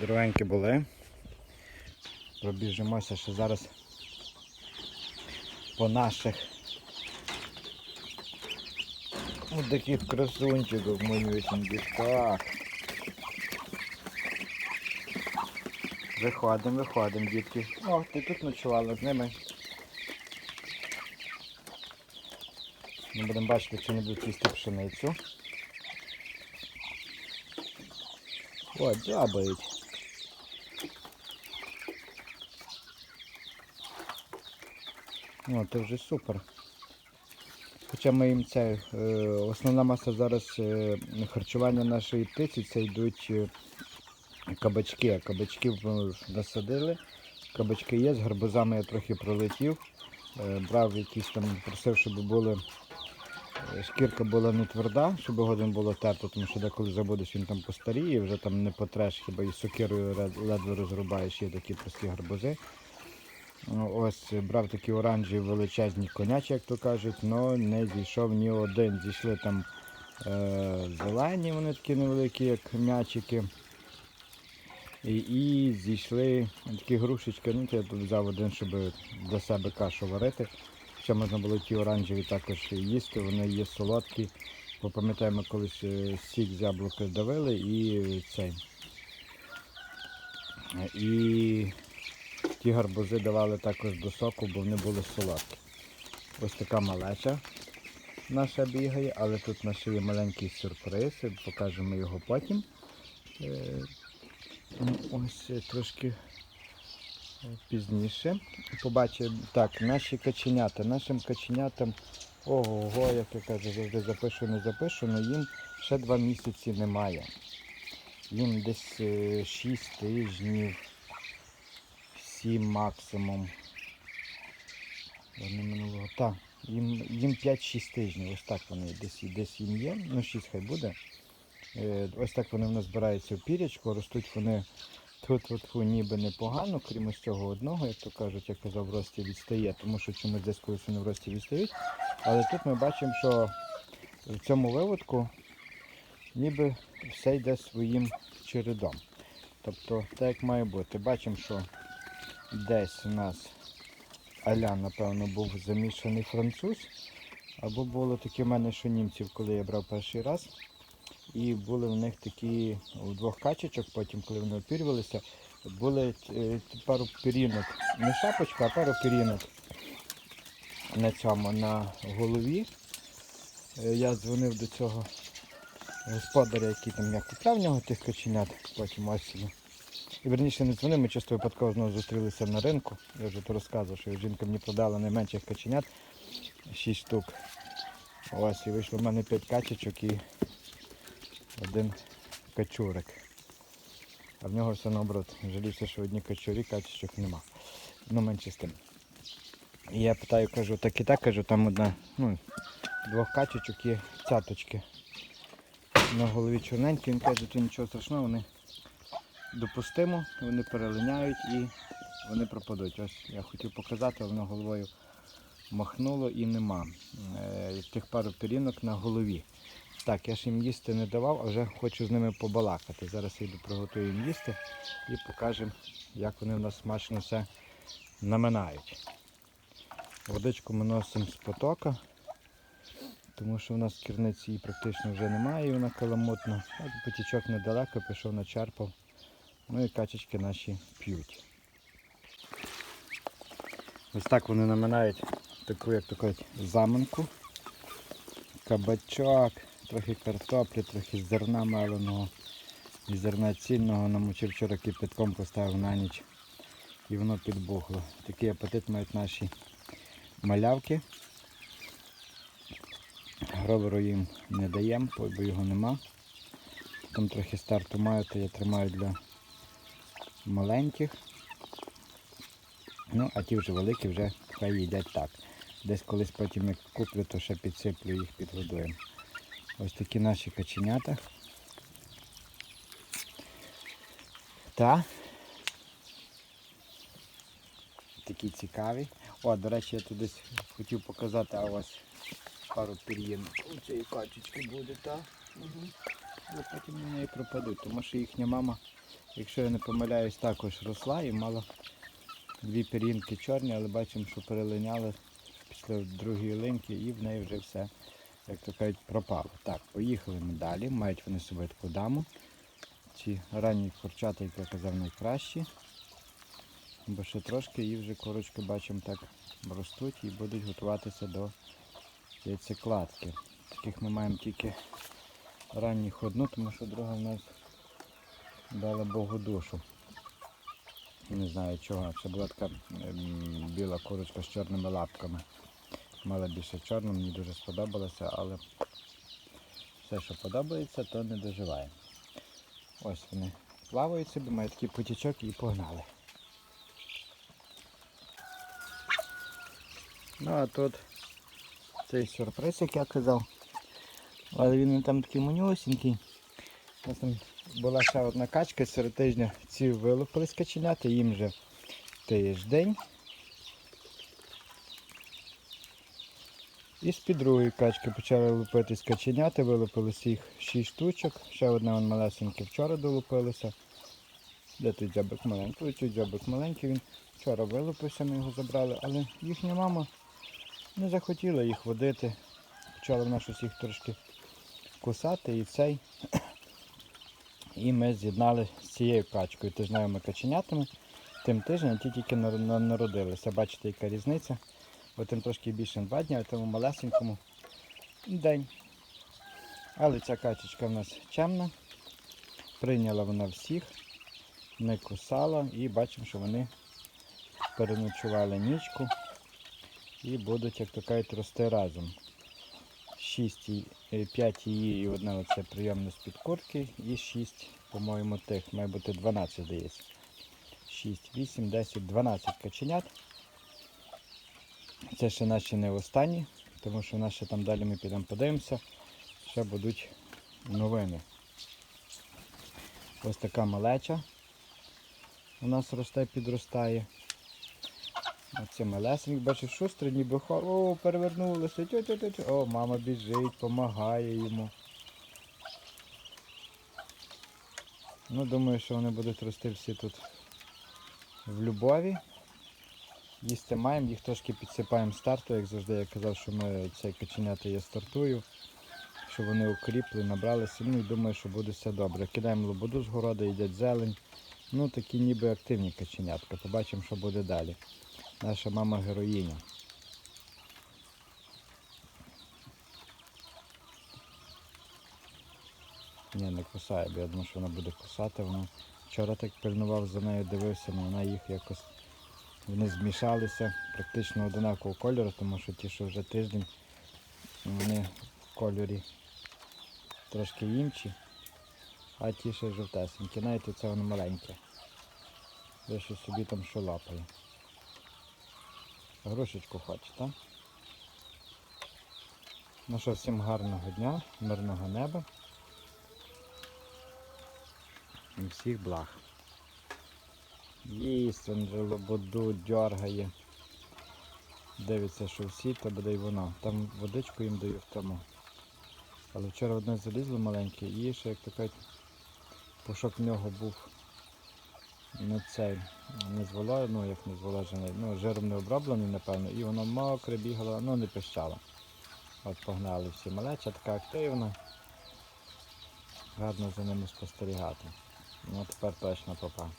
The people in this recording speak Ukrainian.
Дровенькі були. Пробіжимося ще зараз по наших ось таких красунчиків манюсеньких. Так. Виходимо, виходимо, дітки. О, ти тут ночувала з ними. Ми будемо бачити, чи не будуть їсти пшеницю. О, дзябають. О, це вже супер. Хоча ми їм це, е, основна маса зараз е, харчування нашої птиці це йдуть е, кабачки. Кабачків насадили. Кабачки є, з гарбузами я трохи пролетів. Брав якісь там, просив, щоб були шкірка була не тверда, щоб годин було терто, тому що деколи забудеш, він там постаріє, вже там не потреш, хіба і сокирою ледве розрубаєш, є такі прості гарбузи. Ну, Ось е, брав такі оранжеві величезні конячі, як то кажуть, але не зійшов ні один. Зійшли там е, зелені, вони такі невеликі, як м'ячики. І, і зійшли такі грушечки, ну я тут взяв один, щоб для себе кашу варити. Ще можна було ті оранжеві також їсти, вони є солодкі. Бо пам'ятаємо, колись е, сік з яблука давили і цей. Е, І ті гарбузи давали також до соку, бо вони були солодкі. Ось така малеча наша бігає, але тут у нас є маленький сюрприз, покажемо його потім. Е, ну, Ось е, трошки е, пізніше. Побачимо, так, наші каченята. Нашим каченятам, ого, як я кажу, завжди запишу, не запишу, але їм ще два місяці немає. Їм десь 6 тижнів, 7 максимум. Вони минулого. Так, їм, їм 5-6 тижнів, ось так вони десь, десь їм є, ну 6 хай буде. Е, Ось так вони в нас збираються в пірячку, ростуть вони тут от, ніби непогано, крім ось цього одного, як то кажуть, як казав, в рості відстає, тому що чомусь десь колись вони в рості відстають. Але тут ми бачимо, що в цьому виводку ніби все йде своїм чередом. Тобто так як має бути. Бачимо, що десь у нас аля, напевно, був замішаний француз. Або було таке в мене, що німців, коли я брав перший раз. І були в них такі у двох качечок, потім, коли вони опірювалися, були е, пару пірінок, не шапочка, а пару пірінок на цьому, на голові. Е, Я дзвонив до цього господаря, який там як купляв в нього тих каченят потім осінню. І верніше не дзвонив, ми часто випадково знову зустрілися на ринку. Я вже то розказував, що жінка мені продала найменших каченят 6 штук. Ось, і вийшло в мене 5 качечок і один качурик. А в нього все наоборот. Жалівся, що одні качурі, качечок нема. Ну менше з тим. І я питаю, кажу, так і так кажу, там одна, ну, двох качечок є цяточки. На голові чорненькі, він каже, то нічого страшного, вони допустимо, вони перелиняють і вони пропадуть. Ось я хотів показати, воно головою махнуло і нема. Е, тих пару пірінок на голові. Так, я ж їм їсти не давав, а вже хочу з ними побалакати. Зараз я йду приготую їм їсти і покажемо, як вони в нас смачно все наминають. Водичку ми носимо з потока, тому що в нас керниці практично вже немає, і вона каламутна. Потічок недалеко, пішов начерпав. Ну і качечки наші п'ють. Ось так вони наминають таку, як то кажуть, заманку. Кабачок, трохи картоплі, трохи зерна меленого і зерна цінного. Намочив вчора кипятком поставив на ніч і воно підбухло. Такий апетит мають наші малявки. Гроверу їм не даємо, бо його нема. Там трохи старту маю, то я тримаю для маленьких. Ну, а ті вже великі вже хай їдять так. Десь колись потім як куплю, то ще підсиплю їх підгодуємо. Ось такі наші каченята. Та. Такі цікаві. О, до речі, я тут десь хотів показати, а ось пару пір'їн. У цієї качечки буде, та. Угу. потім вони і пропадуть, тому що їхня мама якщо я не помиляюсь, також росла і мала дві пір'їнки чорні, але бачимо, що перелиняли після другої линьки і в неї вже все, як то кажуть, пропало. Так, поїхали ми далі. Мають вони з собою таку даму. Ці ранні курчата, як я казав, найкращі. Бо ще трошки і вже корочки бачимо так ростуть і будуть готуватися до яйцекладки. Таких ми маємо тільки ранніх одну, тому що друга в нас дала Богу душу. Не знаю чого. Це була така ем, біла курочка з чорними лапками. Мала більше чорну, мені дуже сподобалося, але все, що подобається, то не доживає. Ось вони плавають собі, мають такий потічок і погнали. Ну а тут цей сюрприз, як я казав. Але він там такий там була ще одна качка серед тижня. Ці вилупились каченята, їм вже тиждень. І з-під другої качки почали лупитись каченята, вилупилися їх 6 штучок. Ще одне вон малесеньке вчора долупилося. Де той дзьобик маленький? Той дзьобик маленький, він вчора вилупився, ми його забрали, але їхня мама не захотіла їх водити. Почала вона щось їх трошки кусати і цей. І ми з'єднали з цією качкою тижневими каченятами. Тим тижнем ті тільки народилися. Бачите, яка різниця. Бо трошки більше два дні, а тому малесенькому день. Але ця качечка в нас чемна. Прийняла вона всіх, не кусала і бачимо, що вони переночували нічку і будуть, як то кажуть, рости разом. 6, 5 її і одне оце прийомне з-під куртки і 6, по-моєму, тих, має бути 12, здається. 6, 8, 10, 12 каченят. Це ще наші не останні, тому що в нас ще там далі ми підемо подивимося, ще будуть новини. Ось така малеча у нас росте, підростає. Оце малесенький, бачиш, шустрий, ніби хор. О, перевернулося. Тю -тю -тю -тю. О, мама біжить, допомагає йому. Ну, думаю, що вони будуть рости всі тут в любові. Їсти маємо, їх трошки підсипаємо старту, як завжди я казав, що ми цей каченята я стартую, щоб вони укріпли, набралися. Ну і думаю, що буде все добре. Кидаємо лободу з городу, їдять зелень. Ну такі ніби активні каченятка. Побачимо, що буде далі. Наша мама героїня. Ні, не кусає, бо я думаю, що вона буде кусати. Вона вчора так пильнував за нею, дивився, але вона їх якось вони змішалися практично одинакового кольору, тому що ті, що вже тиждень, вони в кольорі трошки інші, а ті ще жовтесенькі. Навіть це воно маленьке. Ще собі там що лапає. Грушечку хоче, так? Ну що, всім гарного дня, мирного неба. І всіх благ. Їсть, він лободу дергає. Дивиться, що всі, то буде й воно. Там водичку їм даю в тому. Але вчора одне залізло маленьке і ще, як кажуть, пушок в нього був не цей, не зволожений, ну як не зволожений, ну жиром не оброблений, напевно, і воно мокре бігало, ну не пищало. От погнали всі малеча, така активна. Гарно за ними спостерігати. Ну тепер точно попав.